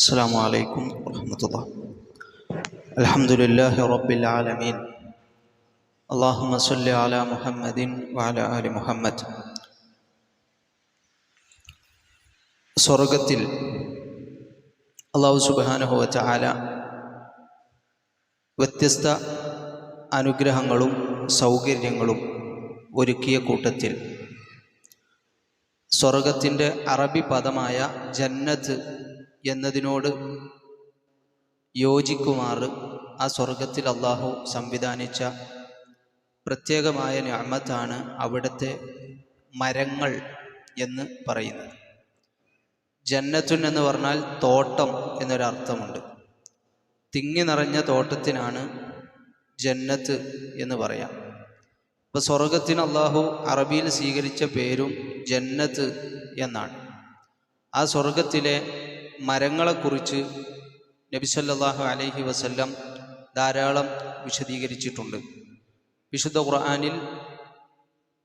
السلام عليكم ورحمة الله الحمد لله رب العالمين اللهم صل على محمد وعلى آل محمد സ്വർഗത്തിൽ അള്ളാഹു സുബാനുഹുവ ചാല വ്യത്യസ്ത അനുഗ്രഹങ്ങളും സൗകര്യങ്ങളും ഒരുക്കിയ കൂട്ടത്തിൽ സ്വർഗത്തിൻ്റെ അറബി പദമായ ജന്നത്ത് എന്നതിനോട് യോജിക്കുമാറ് ആ സ്വർഗത്തിൽ അള്ളാഹു സംവിധാനിച്ച പ്രത്യേകമായ ഞാമത്താണ് അവിടുത്തെ മരങ്ങൾ എന്ന് പറയുന്നത്. ജന്നത്തുൻ എന്ന് പറഞ്ഞാൽ തോട്ടം എന്നൊരർത്ഥമുണ്ട്. തിങ്ങി നിറഞ്ഞ തോട്ടത്തിനാണ് ജന്നത്ത് എന്ന് പറയാം. ഇപ്പോൾ സ്വർഗത്തിന് അള്ളാഹു അറബിയിൽ സ്വീകരിച്ച പേരും ജന്നത്ത് എന്നാണ്. ആ സ്വർഗത്തിലെ മരങ്ങളെക്കുറിച്ച് നബിസല്ലാഹു അലൈഹി വസല്ലം ധാരാളം വിശദീകരിച്ചിട്ടുണ്ട്. വിശുദ്ധ ഖുർആാനിൽ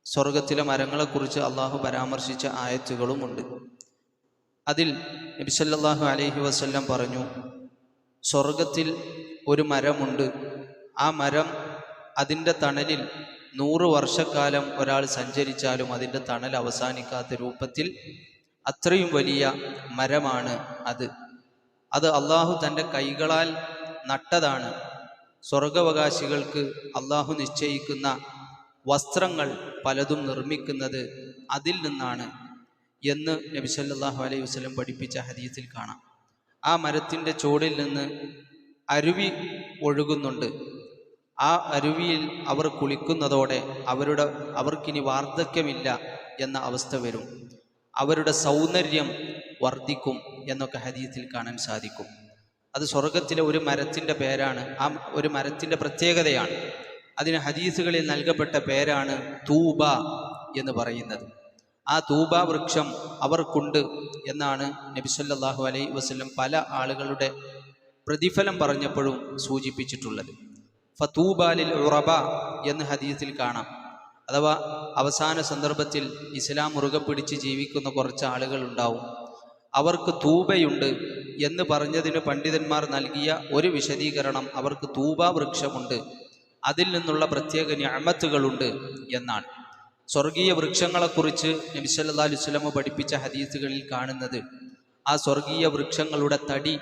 സ്വർഗത്തിലെ മരങ്ങളെക്കുറിച്ച് അള്ളാഹു പരാമർശിച്ച ആയത്തുകളുമുണ്ട്. അതിൽ നബിസല്ലാഹു അലൈഹി വസല്ലം പറഞ്ഞു സ്വർഗത്തിൽ ഒരു മരമുണ്ട്. ആ മരം അതിന്റെ തണലിൽ നൂറ് വർഷക്കാലം ഒരാൾ സഞ്ചരിച്ചാലും അതിന്റെ തണൽ അവസാനിക്കാത്ത രൂപത്തിൽ അത്രയും വലിയ മരമാണ് അത്. അത് അള്ളാഹു തന്റെ കൈകളാൽ നട്ടതാണ്. സ്വർഗവകാശികൾക്ക് അള്ളാഹു നിശ്ചയിക്കുന്ന വസ്ത്രങ്ങൾ പലതും നിർമ്മിക്കുന്നത് അതിൽ നിന്നാണ് എന്ന് നബി സല്ലല്ലാഹു അലൈഹി വസല്ലം പഠിപ്പിച്ച ഹദീസിൽ കാണാം. ആ മരത്തിന്റെ ചുവടിൽ നിന്ന് അരുവി ഒഴുകുന്നുണ്ട്. ആ അരുവിയിൽ അവർ കുളിക്കുന്നതോടെ അവരുടെ അവർക്കിനി വാർദ്ധക്യമില്ല എന്ന അവസ്ഥ വരും. അവരുടെ സൗന്ദര്യം വർദ്ധിക്കും എന്നൊക്കെ ഹദീസിൽ കാണാൻ സാധിക്കും. അത് സ്വർഗത്തിലെ ഒരു മരത്തിന്റെ പേരാണ്. ആ ഒരു മരത്തിന്റെ പ്രത്യേകതയാണ്. അതിന് ഹദീസുകളിൽ നൽകപ്പെട്ട പേരാണ് തൂബ എന്ന് പറയുന്നത്. ആ തൂബ വൃക്ഷം അവർക്കുണ്ട് എന്നാണ് നബി അലൈ വസ്ലം പല ആളുകളുടെ പ്രതിഫലം പറഞ്ഞപ്പോഴും സൂചിപ്പിച്ചിട്ടുള്ളത്. ഫ ഫതൂബാലിൽ ഉറബ എന്ന് ഹദീസിൽ കാണാം. അഥവാ അവസാന സന്ദർഭത്തിൽ ഇസ്ലാം മുറുകെ പിടിച്ച് ജീവിക്കുന്ന കുറച്ച് ആളുകൾ ഉണ്ടാവും. അവർക്ക് തൂബയുണ്ട് എന്ന് പറഞ്ഞതിന് പണ്ഡിതന്മാർ നൽകിയ ഒരു വിശദീകരണം അവർക്ക് തൂബ വൃക്ഷമുണ്ട് അതിൽ നിന്നുള്ള പ്രത്യേക ഞാമത്തുകളുണ്ട് എന്നാണ്. സ്വർഗീയ വൃക്ഷങ്ങളെക്കുറിച്ച് നബി അലുസ്ലമ പഠിപ്പിച്ച ഹദീസുകളിൽ കാണുന്നത് ആ സ്വർഗീയ വൃക്ഷങ്ങളുടെ തടി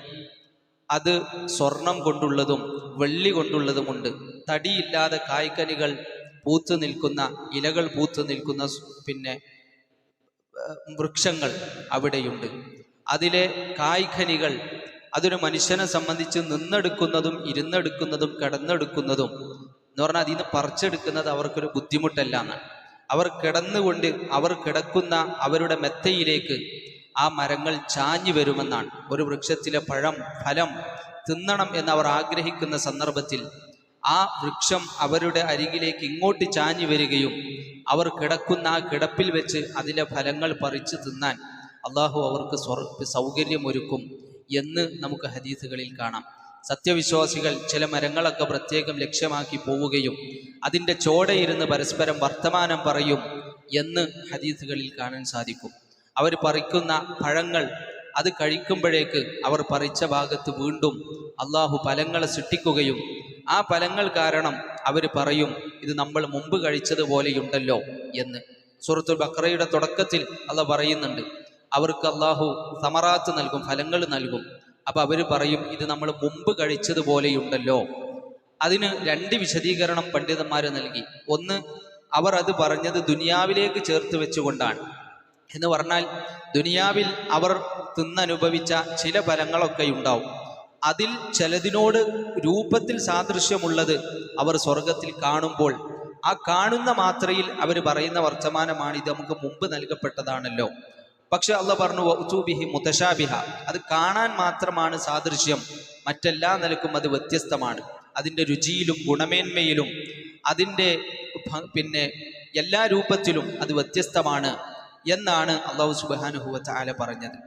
അത് സ്വർണം കൊണ്ടുള്ളതും വെള്ളി കൊണ്ടുള്ളതുമുണ്ട്. തടിയില്ലാതെ കായ്ക്കനികൾ പൂത്തു നിൽക്കുന്ന ഇലകൾ പൂത്തു നിൽക്കുന്ന പിന്നെ വൃക്ഷങ്ങൾ അവിടെയുണ്ട്. അതിലെ കായ്ഖനികൾ അതൊരു മനുഷ്യനെ സംബന്ധിച്ച് നിന്നെടുക്കുന്നതും ഇരുന്നെടുക്കുന്നതും കിടന്നെടുക്കുന്നതും എന്ന് പറഞ്ഞാൽ അതിൽ നിന്ന് പറിച്ചെടുക്കുന്നത് അവർക്കൊരു ബുദ്ധിമുട്ടല്ല എന്നാണ് അവർ കിടന്നുകൊണ്ട് അവർ കിടക്കുന്ന അവരുടെ മെത്തയിലേക്ക് ആ മരങ്ങൾ ചാഞ്ഞു വരുമെന്നാണ്. ഒരു വൃക്ഷത്തിലെ പഴം ഫലം തിന്നണം എന്ന് അവർ ആഗ്രഹിക്കുന്ന സന്ദർഭത്തിൽ ആ വൃക്ഷം അവരുടെ അരികിലേക്ക് ഇങ്ങോട്ട് ചാഞ്ഞു വരികയും അവർ കിടക്കുന്ന ആ കിടപ്പിൽ വെച്ച് അതിലെ ഫലങ്ങൾ പറിച്ചു തിന്നാൻ അള്ളാഹു അവർക്ക് സ്വർ സൗകര്യമൊരുക്കും എന്ന് നമുക്ക് ഹദീസുകളിൽ കാണാം. സത്യവിശ്വാസികൾ ചില മരങ്ങളൊക്കെ പ്രത്യേകം ലക്ഷ്യമാക്കി പോവുകയും അതിന്റെ ചോടയിരുന്ന് പരസ്പരം വർത്തമാനം പറയും എന്ന് ഹദീസുകളിൽ കാണാൻ സാധിക്കും. അവർ പറിക്കുന്ന പഴങ്ങൾ അത് കഴിക്കുമ്പോഴേക്ക് അവർ പറിച്ച ഭാഗത്ത് വീണ്ടും അള്ളാഹു ഫലങ്ങളെ സൃഷ്ടിക്കുകയും ആ ഫലങ്ങൾ കാരണം അവർ പറയും ഇത് നമ്മൾ മുമ്പ് കഴിച്ചതുപോലെയുണ്ടല്ലോ എന്ന്. സൂറത്തുൽ ബക്രയുടെ തുടക്കത്തിൽ അല്ല പറയുന്നുണ്ട് അവർക്ക് അള്ളാഹു സമറാത്ത് നൽകും ഫലങ്ങൾ നൽകും. അപ്പൊ അവർ പറയും ഇത് നമ്മൾ മുമ്പ് കഴിച്ചതുപോലെയുണ്ടല്ലോ. അതിന് രണ്ട് വിശദീകരണം പണ്ഡിതന്മാർ നൽകി. ഒന്ന് അവർ അത് പറഞ്ഞത് ദുനിയാവിലേക്ക് ചേർത്ത് വെച്ചുകൊണ്ടാണ്. എന്ന് പറഞ്ഞാൽ ദുനിയാവിൽ അവർ തിന്നനുഭവിച്ച ചില ഫലങ്ങളൊക്കെ ഉണ്ടാവും. അതിൽ ചിലതിനോട് രൂപത്തിൽ സാദൃശ്യമുള്ളത് അവർ സ്വർഗത്തിൽ കാണുമ്പോൾ ആ കാണുന്ന മാത്രയിൽ അവർ പറയുന്ന വർത്തമാനമാണ് ഇത് നമുക്ക് മുമ്പ് നൽകപ്പെട്ടതാണല്ലോ. പക്ഷെ അല്ല പറഞ്ഞു വൗതൂബിഹി മുതശാബിഹ. അത് കാണാൻ മാത്രമാണ് സാദൃശ്യം മറ്റെല്ലാ നിലക്കും അത് വ്യത്യസ്തമാണ്. അതിന്റെ രുചിയിലും ഗുണമേന്മയിലും അതിന്റെ പിന്നെ എല്ലാ രൂപത്തിലും അത് വ്യത്യസ്തമാണ് എന്നാണ് അള്ളാഹു സുബാനുഹുവ ചാല പറഞ്ഞത്.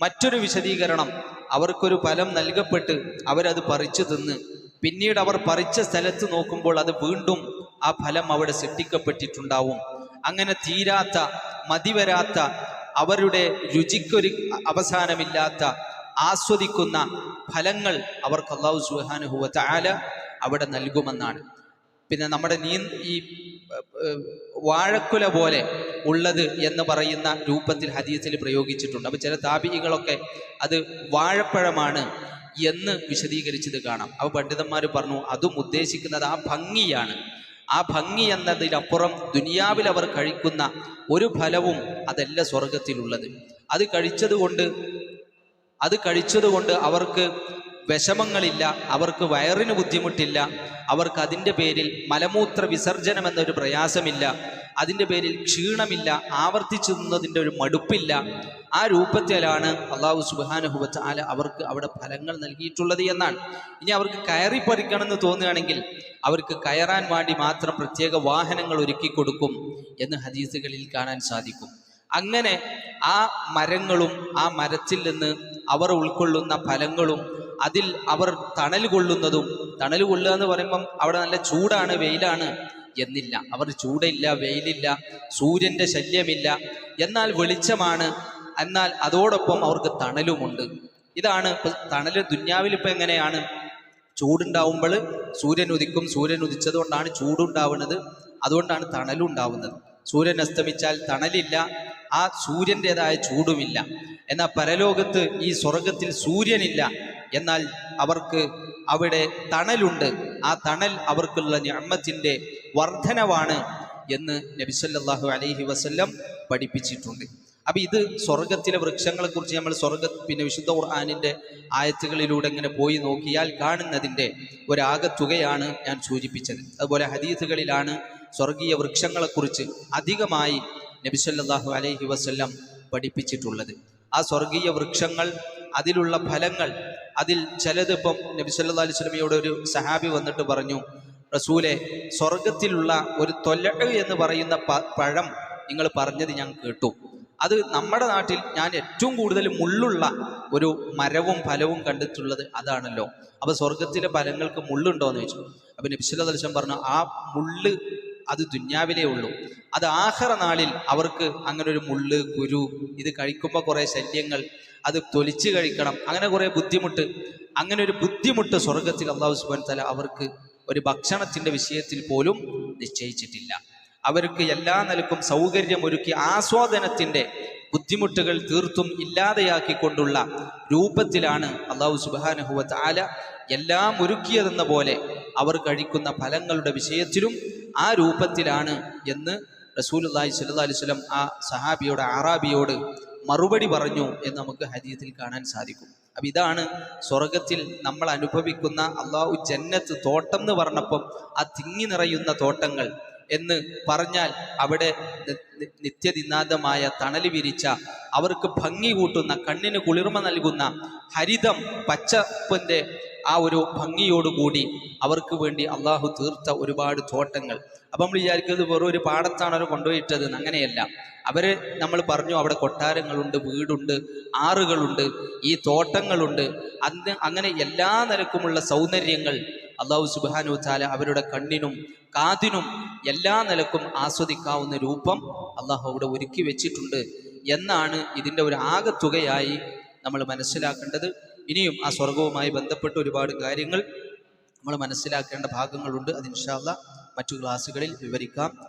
മറ്റൊരു വിശദീകരണം. അവർക്കൊരു ഫലം നൽകപ്പെട്ട് അവരത് പറിച്ചു തിന്ന്. പിന്നീട് അവർ പറിച്ച സ്ഥലത്ത് നോക്കുമ്പോൾ അത് വീണ്ടും ആ ഫലം അവിടെ സൃഷ്ടിക്കപ്പെട്ടിട്ടുണ്ടാവും. അങ്ങനെ തീരാത്ത മതിവരാത്ത അവരുടെ രുചിക്കൊരു അവസാനമില്ലാത്ത ആസ്വദിക്കുന്ന ഫലങ്ങൾ അവർക്ക് അള്ളാഹു സുഹാനുഹുവ താല അവിടെ നൽകുമെന്നാണ്. പിന്നെ നമ്മുടെ നീ ഈ വാഴക്കുല പോലെ ഉള്ളത് എന്ന് പറയുന്ന രൂപത്തിൽ ഹദീസിൽ പ്രയോഗിച്ചിട്ടുണ്ട്. അപ്പോൾ ചില താപികളൊക്കെ അത് വാഴപ്പഴമാണ് എന്ന് വിശദീകരിച്ചത് കാണാം. അപ്പോൾ പണ്ഡിതന്മാർ പറഞ്ഞു അതും ഉദ്ദേശിക്കുന്നത് ആ ഭംഗിയാണ്. ആ ഭംഗി എന്നതിനപ്പുറം ദുനിയാവിൽ അവർ കഴിക്കുന്ന ഒരു ഫലവും അതല്ല സ്വർഗത്തിലുള്ളത് അത് കഴിച്ചതുകൊണ്ട് അത് കഴിച്ചതുകൊണ്ട് അവർക്ക് വിഷമങ്ങളില്ല അവർക്ക് വയറിന് ബുദ്ധിമുട്ടില്ല അവർക്ക് അതിന്റെ പേരിൽ മലമൂത്ര വിസർജനം എന്നൊരു പ്രയാസമില്ല അതിന്റെ പേരിൽ ക്ഷീണമില്ല ആവർത്തിച്ചു നിന്നതിന്റെ ഒരു മടുപ്പില്ല. ആ രൂപത്തിലാണ് അള്ളാഹു സുബാനുഹുബത്ത് ആല അവർക്ക് അവിടെ ഫലങ്ങൾ നൽകിയിട്ടുള്ളത് എന്നാണ്. ഇനി അവർക്ക് കയറി പറിക്കണമെന്ന് തോന്നുകയാണെങ്കിൽ അവർക്ക് കയറാൻ വേണ്ടി മാത്രം പ്രത്യേക വാഹനങ്ങൾ ഒരുക്കി കൊടുക്കും എന്ന് ഹദീസുകളിൽ കാണാൻ സാധിക്കും. അങ്ങനെ ആ മരങ്ങളും ആ മരത്തിൽ നിന്ന് അവർ ഉൾക്കൊള്ളുന്ന ഫലങ്ങളും അതിൽ അവർ തണൽ കൊള്ളുന്നതും തണൽ കൊള്ളുക എന്ന് പറയുമ്പം അവിടെ നല്ല ചൂടാണ് വെയിലാണ് എന്നില്ല. അവർ ചൂടില്ല വെയിലില്ല സൂര്യന്റെ ശല്യമില്ല. എന്നാൽ വെളിച്ചമാണ് എന്നാൽ അതോടൊപ്പം അവർക്ക് തണലുമുണ്ട്. ഇതാണ് ഇപ്പൊ തണൽ ദുന്യാവിൽ ഇപ്പൊ എങ്ങനെയാണ്? ചൂടുണ്ടാവുമ്പോൾ സൂര്യൻ ഉദിക്കും സൂര്യൻ ഉദിച്ചതുകൊണ്ടാണ് ചൂടുണ്ടാവുന്നത് അതുകൊണ്ടാണ് തണലുണ്ടാവുന്നത് സൂര്യൻ അസ്തമിച്ചാൽ തണലില്ല ആ സൂര്യന്റെതായ ചൂടുമില്ല. എന്നാൽ പരലോകത്ത് ഈ സ്വർഗത്തിൽ സൂര്യനില്ല. എന്നാൽ അവർക്ക് അവിടെ തണലുണ്ട്. ആ തണൽ അവർക്കുള്ള ഞമ്മത്തിന്റെ വർധനവാണ് എന്ന് നബിസല്ലാഹു അലൈഹി വസല്ലം പഠിപ്പിച്ചിട്ടുണ്ട്. അപ്പം ഇത് സ്വർഗത്തിലെ വൃക്ഷങ്ങളെക്കുറിച്ച് നമ്മൾ സ്വർഗ പിന്നെ വിശുദ്ധ ഖുർആാനിന്റെ ആയത്തുകളിലൂടെ ഇങ്ങനെ പോയി നോക്കിയാൽ കാണുന്നതിന്റെ ഒരാകത്തുകയാണ് ഞാൻ സൂചിപ്പിച്ചത്. അതുപോലെ ഹദീസുകളിലാണ് സ്വർഗീയ വൃക്ഷങ്ങളെക്കുറിച്ച് അധികമായി നബിസല്ലാഹു അലൈഹി വസല്ലം പഠിപ്പിച്ചിട്ടുള്ളത്. ആ സ്വർഗീയ വൃക്ഷങ്ങൾ അതിലുള്ള ഫലങ്ങൾ അതിൽ ചിലതിപ്പം നബി സല്ലാ അലൈഹി സ്വലമിയോട് ഒരു സഹാബി വന്നിട്ട് പറഞ്ഞു റസൂലെ സ്വർഗത്തിലുള്ള ഒരു തൊല്ല എന്ന് പറയുന്ന പഴം നിങ്ങൾ പറഞ്ഞത് ഞാൻ കേട്ടു. അത് നമ്മുടെ നാട്ടിൽ ഞാൻ ഏറ്റവും കൂടുതൽ മുള്ളുള്ള ഒരു മരവും ഫലവും കണ്ടിട്ടുള്ളത് അതാണല്ലോ. അപ്പൊ സ്വർഗത്തിലെ ഫലങ്ങൾക്ക് മുള്ളുണ്ടോ എന്ന് ചോദിച്ചു. അപ്പൊ നബിസ്വല്ലാ ദർശനം പറഞ്ഞു ആ മുള്ള് അത് ദുന്യാവിലേ ഉള്ളൂ. അത് ആഹ്റ നാളിൽ അവർക്ക് അങ്ങനെ ഒരു മുള്ള് കുരു ഇത് കഴിക്കുമ്പോൾ കുറേ ശല്യങ്ങൾ അത് തൊലിച്ച് കഴിക്കണം അങ്ങനെ കുറേ ബുദ്ധിമുട്ട്. അങ്ങനെ ഒരു ബുദ്ധിമുട്ട് സ്വർഗത്തിൽ അള്ളാഹു സുബാൻ തല അവർക്ക് ഒരു ഭക്ഷണത്തിന്റെ വിഷയത്തിൽ പോലും നിശ്ചയിച്ചിട്ടില്ല. അവർക്ക് എല്ലാ നിലക്കും സൗകര്യം ഒരുക്കി ആസ്വാദനത്തിന്റെ ബുദ്ധിമുട്ടുകൾ തീർത്തും ഇല്ലാതെയാക്കിക്കൊണ്ടുള്ള രൂപത്തിലാണ് അള്ളാഹു സുബാനഹുവ താല എല്ലാം ഒരുക്കിയതെന്ന പോലെ അവർ കഴിക്കുന്ന ഫലങ്ങളുടെ വിഷയത്തിലും ആ രൂപത്തിലാണ് എന്ന് റസൂലി സ്വല്ലല്ലാഹി അലൈഹി വസല്ലം ആ സഹാബിയോട് ആറാബിയോട് മറുപടി പറഞ്ഞു എന്ന് നമുക്ക് ഹരിയത്തിൽ കാണാൻ സാധിക്കും. അപ്പം ഇതാണ് സ്വർഗത്തിൽ നമ്മൾ അനുഭവിക്കുന്ന അള്ളാഹു ജന്നത്ത് തോട്ടം എന്ന് പറഞ്ഞപ്പം ആ തിങ്ങി നിറയുന്ന തോട്ടങ്ങൾ എന്ന് പറഞ്ഞാൽ അവിടെ നിത്യനിനാദമായ തണൽ വിരിച്ച അവർക്ക് ഭംഗി കൂട്ടുന്ന കണ്ണിന് കുളിർമ നൽകുന്ന ഹരിതം പച്ചപ്പിന്റെ ആ ഒരു ഭംഗിയോടുകൂടി അവർക്ക് വേണ്ടി അള്ളാഹു തീർത്ത ഒരുപാട് തോട്ടങ്ങൾ. അപ്പം നമ്മൾ വിചാരിക്കുന്നത് വെറും ഒരു പാടത്താണ് അവർ കൊണ്ടുപോയിട്ടത്. അങ്ങനെയല്ല. അവർ നമ്മൾ പറഞ്ഞു അവിടെ കൊട്ടാരങ്ങളുണ്ട് വീടുണ്ട് ആറുകളുണ്ട് ഈ തോട്ടങ്ങളുണ്ട്. അന്ന് അങ്ങനെ എല്ലാ നിലക്കുമുള്ള സൗന്ദര്യങ്ങൾ അള്ളാഹു സുബാനു താല അവരുടെ കണ്ണിനും കാതിനും എല്ലാ നിലക്കും ആസ്വദിക്കാവുന്ന രൂപം അള്ളാഹു അവിടെ ഒരുക്കി വെച്ചിട്ടുണ്ട്. എന്നാണ് ഇതിന്റെ ഒരു ആകത്തുകയായി നമ്മൾ മനസ്സിലാക്കേണ്ടത്. ഇനിയും ആ സ്വർഗവുമായി ബന്ധപ്പെട്ട് ഒരുപാട് കാര്യങ്ങൾ നമ്മൾ മനസ്സിലാക്കേണ്ട ഭാഗങ്ങളുണ്ട്. അത് ഇൻഷാല്ല മറ്റു ക്ലാസ്സുകളിൽ വിവരിക്കാം.